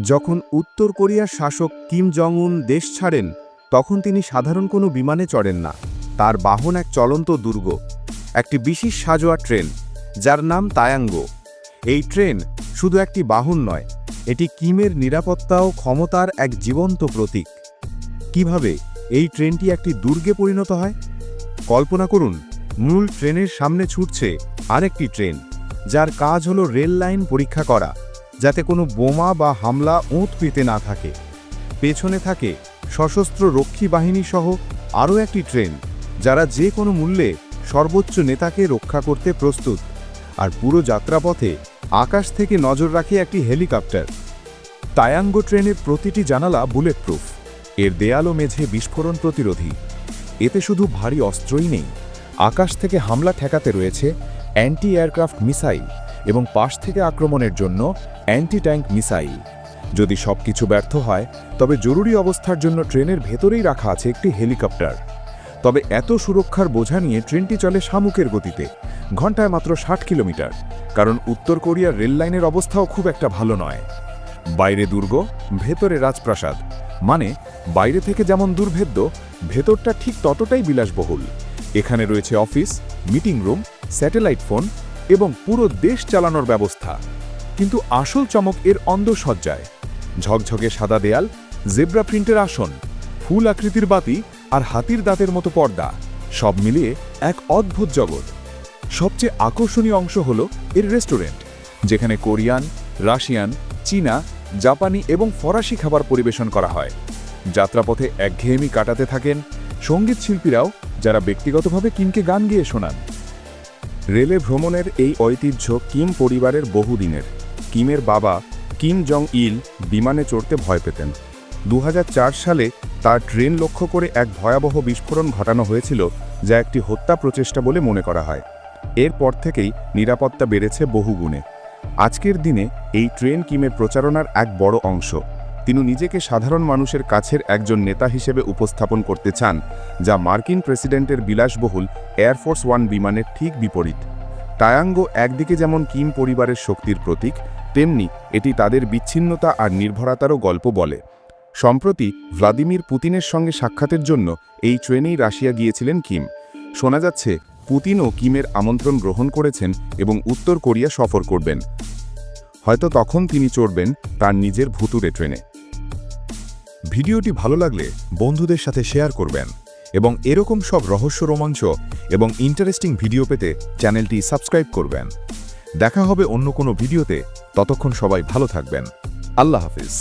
যখন উত্তর কোরিয়ার শাসক কিম জং উন দেশ ছাড়েন, তখন তিনি সাধারণ কোনো বিমানে চড়েন না। তার বাহন এক চলন্ত দুর্গ, একটি বিশেষ সাজোয়া ট্রেন, যার নাম তায়াঙ্গো। এই ট্রেন শুধু একটি বাহন নয়, এটি কিমের নিরাপত্তা ও ক্ষমতার এক জীবন্ত প্রতীক। কীভাবে এই ট্রেনটি একটি দুর্গে পরিণত হয়? কল্পনা করুন, মূল ট্রেনের সামনে ছুটছে আরেকটি ট্রেন, যার কাজ হলো রেল লাইন পরীক্ষা করা। যাতে কোনো বোমা বা হামলা উঁত পেতে না থাকে। পেছনে থাকে সশস্ত্র রক্ষী বাহিনী সহ আরও একটি ট্রেন, যারা যে কোনো মূল্যে সর্বোচ্চ নেতাকে রক্ষা করতে প্রস্তুত আর পুরো যাত্রাপথে আকাশ থেকে নজর রাখে একটি হেলিকপ্টার। তায়াঙ্গো ট্রেনের প্রতিটি জানালা বুলেট প্রুফ এর দেয়াল ও মেঝে বিস্ফোরণ প্রতিরোধী। এতে শুধু ভারী অস্ত্রই নেই, আকাশ থেকে হামলা ঠেকাতে রয়েছে অ্যান্টি এয়ারক্রাফট মিসাইল। এবং পাশ থেকে আক্রমণের জন্য অ্যান্টি ট্যাঙ্ক মিসাইল। যদি সবকিছু ব্যর্থ হয়, তবে জরুরি অবস্থার জন্য ট্রেনের ভেতরেই রাখা আছে একটি হেলিকপ্টার। তবে এত সুরক্ষার বোঝা নিয়ে ট্রেনটি চলে শামুকের গতিতে, ঘন্টায় মাত্র ষাট কিলোমিটার, কারণ উত্তর কোরিয়ার রেললাইনের অবস্থাও খুব একটা ভালো নয়। বাইরে দুর্গ, ভেতরে রাজপ্রাসাদ মানে বাইরে থেকে যেমন দুর্ভেদ্য, ভেতরটা ঠিক ততটাই বিলাসবহুল। এখানে রয়েছে office, meeting room, satellite phone এবং পুরো দেশ চালানোর ব্যবস্থা। কিন্তু আসল চমক এর অন্ধসজ্জায়। ঝকঝকে সাদা দেয়াল, জেব্রা প্রিন্টের আসন, ফুল আকৃতির বাতি আর হাতির দাঁতের মতো পর্দা, সব মিলিয়ে এক অদ্ভুত জগৎ। সবচেয়ে আকর্ষণীয় অংশ হল এর রেস্টুরেন্ট, যেখানে কোরিয়ান, রাশিয়ান, চীনা, জাপানি এবং ফরাসি খাবার পরিবেশন করা হয়। যাত্রাপথে একঘেয়েমি কাটাতে থাকেন সংগীত শিল্পীরাও যারা ব্যক্তিগতভাবে কিনকে গান গেয়ে শোনান। রেলে ভ্রমণের এই ঐতিহ্য কিম পরিবারের বহুদিনের। কিমের বাবা কিম জং ইল বিমানে চড়তে ভয় পেতেন। দু হাজার চার সালে তার ট্রেন লক্ষ্য করে এক ভয়াবহ বিস্ফোরণ ঘটানো হয়েছিল, যা একটি হত্যা প্রচেষ্টা বলে মনে করা হয়। এরপর থেকেই নিরাপত্তা বেড়েছে বহুগুণে। আজকের দিনে এই ট্রেন কিমের প্রচারণার এক বড় অংশ। তিনি নিজেকে সাধারণ মানুষের কাছের একজন নেতা হিসেবে উপস্থাপন করতে চান, যা মার্কিন প্রেসিডেন্টের বিলাসবহুল এয়ারফোর্স ওয়ান বিমানের ঠিক বিপরীত। টায়াঙ্গো একদিকে যেমন কিম পরিবারের শক্তির প্রতীক, তেমনি এটি তাদের বিচ্ছিন্নতা আর নির্ভরতারও গল্প বলে। সম্প্রতি ভ্লাদিমির পুতিনের সঙ্গে সাক্ষাতের জন্য এই ট্রেনেই রাশিয়া গিয়েছিলেন কিম। শোনা যাচ্ছে, পুতিনও কিমের আমন্ত্রণ গ্রহণ করেছেন এবং উত্তর কোরিয়া সফর করবেন। হয়তো তখন তিনি চড়বেন তার নিজের ভুতুরে ট্রেনে। ভিডিওটি ভালো লাগলে বন্ধুদের সাথে শেয়ার করবেন এবং এরকম সব রহস্য রোমাঞ্চ এবং ইন্টারেস্টিং ভিডিও পেতে চ্যানেলটি সাবস্ক্রাইব করবেন। দেখা হবে অন্য কোনো ভিডিওতে। ততক্ষণ সবাই ভালো থাকবেন। আল্লাহ হাফিজ।